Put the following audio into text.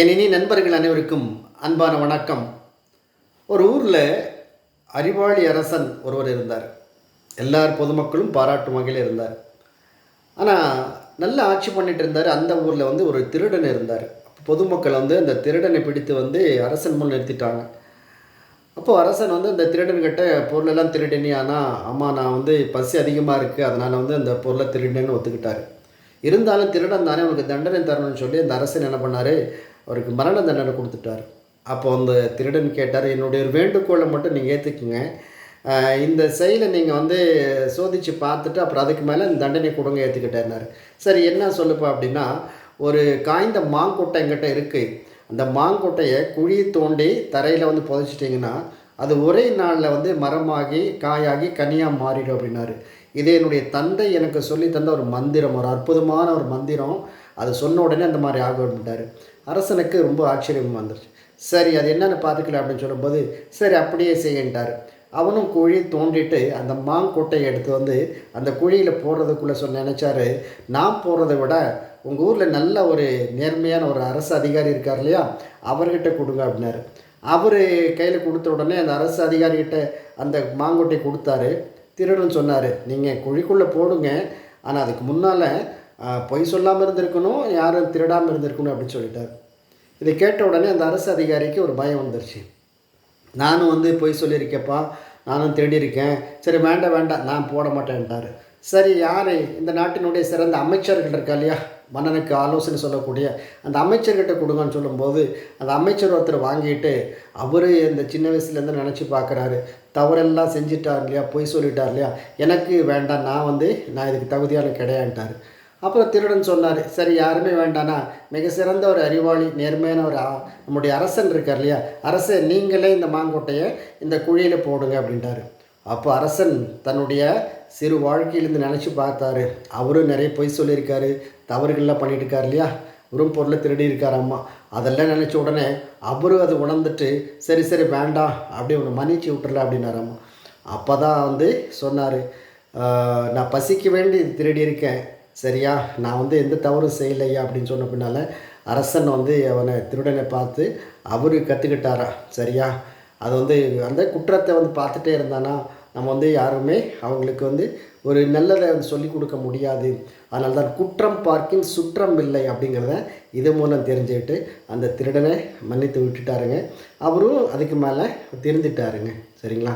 எனினி இனி நண்பர்கள் அனைவருக்கும் அன்பான வணக்கம். ஒரு ஊரில் அறிவாளி அரசன் ஒருவர் இருந்தார். எல்லார் பொதுமக்களும் பாராட்டும் வகையில் இருந்தார். ஆனால் நல்ல ஆட்சி பண்ணிட்டு இருந்தார். அந்த ஊரில் வந்து ஒரு திருடன் இருந்தார். பொதுமக்கள் வந்து அந்த திருடனை பிடித்து வந்து அரசன் முன் நிறுத்திட்டாங்க. அப்போது அரசன் வந்து அந்த திருடன்கிட்ட பொருளெல்லாம் திருடினி ஆனால் அம்மா நான் வந்து பசி அதிகமாக இருக்குது அதனால் வந்து அந்த பொருளை திருடினேன்னு ஒத்துக்கிட்டார். இருந்தாலும் திருடன் தானே அவனுக்கு தண்டனை தரணும்னு சொல்லி அந்த அரசன் என்ன பண்ணார்? அவருக்கு மரண தண்டனை கொடுத்துட்டார். அப்போ அந்த திருடன் கேட்டார் என்னுடைய ஒரு வேண்டுகோளை மட்டும் நீங்கள் ஏற்றுக்குங்க இந்த செயலை நீங்கள் வந்து சோதித்து பார்த்துட்டு அப்புறம் அதுக்கு மேலே இந்த தண்டனை கொடுங்க ஏற்றுக்கிட்டேன்னாரு சரி என்ன சொல்லுப்பா அப்படின்னா ஒரு காய்ந்த மாங்கொட்டை எங்கிட்ட இருக்குது அந்த மாங்கொட்டையை குழி தோண்டி தரையில் வந்து புதைச்சிட்டிங்கன்னா அது ஒரே நாளில் வந்து மரமாகி காயாகி கனியாக மாறிடும் அப்படின்னாரு. இது என்னுடைய தந்தை எனக்கு சொல்லி தந்த ஒரு மந்திரம் ஒரு அற்புதமான ஒரு மந்திரம். அது சொன்ன உடனே அந்த மாதிரி ஆகணுட்டார் அரசனுக்கு ரொம்ப ஆச்சரியம் வந்துருச்சு. சரி அது என்னென்னு பார்த்துக்கல அப்படின்னு சொல்லும்போது சரி அப்படியே செய்யன்ட்டார். அவனும் குழி தோண்டிட்டு அந்த மாங்கொட்டையை எடுத்து வந்து அந்த குழியில் போடுறதுக்குள்ளே சொன்ன நினச்சாரு நான் போடுறதை விட உங்கள் ஊரில் நல்ல ஒரு நேர்மையான ஒரு அரசு அதிகாரி இருக்கார் இல்லையா? அவர்கிட்ட கொடுங்க அப்படின்னாரு. அவர் கையில் கொடுத்த உடனே அந்த அரசு அதிகாரிகிட்ட அந்த மாங்கொட்டை கொடுத்தாரு. திருடன் சொன்னார் நீங்கள் குழிக்குள்ளே போடுங்க. ஆனால் அதுக்கு முன்னால் பொய் சொல்லாமல் இருந்திருக்கணும் யாரும் திருடாமல் இருந்திருக்கணும் அப்படின்னு சொல்லிட்டார். இதை கேட்ட உடனே அந்த அரசு அதிகாரிக்கு ஒரு பயம் வந்துருச்சு. நானும் வந்து பொய் சொல்லியிருக்கேப்பா நானும் திருடியிருக்கேன் சரி வேண்டாம் வேண்டாம் நான் போட மாட்டேன்ட்டார். சரி யார்? இந்த நாட்டினுடைய சிறந்த அமைச்சர்கள் இருக்கா இல்லையா? மன்னனுக்கு ஆலோசனை சொல்லக்கூடிய அந்த அமைச்சர்கிட்ட கொடுங்கன்னு சொல்லும்போது அந்த அமைச்சர் ஒருத்தர் வாங்கிட்டு அவர் இந்த சின்ன வயசுலேருந்து நினச்சி பார்க்குறாரு. தவறெல்லாம் செஞ்சிட்டார் இல்லையா? பொய் சொல்லிட்டார் இல்லையா? எனக்கு வேண்டாம் நான் வந்து நான் இதுக்கு தகுதியான கிடையான்ட்டார். அப்புறம் திருடன் சொன்னார் சரி யாருமே வேண்டானா மிக சிறந்த ஒரு அறிவாளி நேர்மையான ஒரு நம்முடைய அரசன் இருக்கார் இல்லையா? அரசன் நீங்களே இந்த மாங்கொட்டையை இந்த குழியில் போடுங்க அப்படின்ட்டாரு. அப்போ அரசன் தன்னுடைய சிறு வாழ்க்கையிலேருந்து நினச்சி பார்த்தாரு. அவரும் நிறைய பொய் சொல்லியிருக்காரு தவறுகள்லாம் பண்ணிட்டுருக்கார் இல்லையா? வெறும் பொருளை திருடி அம்மா. அதெல்லாம் நினச்ச உடனே அவரும் அதை உணர்ந்துட்டு சரி சரி வேண்டாம் அப்படி உன்னை மன்னிச்சு விட்டுறல அப்படின்னாராம்மா அப்போ தான் வந்து சொன்னார் நான் பசிக்க வேண்டி திருடி இருக்கேன். சரியா? நான் வந்து எந்த தவறும் செய்யலையா? அப்படின்னு சொன்ன பின்னால் அரசன் வந்து அவனை திருடனை பார்த்து அவரு கற்றுக்கிட்டாரா சரியா? அது வந்து அந்த குற்றத்தை வந்து பார்த்துட்டே இருந்தானா? நம்ம வந்து யாருமே அவங்களுக்கு வந்து ஒரு நல்லதை வந்து சொல்லிக் கொடுக்க முடியாது. அதனால தான் குற்றம் பார்க்கின் சுற்றம் இல்லை அப்படிங்கிறத இது மூலம் தெரிஞ்சுக்கிட்டு அந்த திருடனை மன்னித்து விட்டுட்டாருங்க. அவரும் அதுக்கு மேலே திருந்திட்டாருங்க சரிங்களா?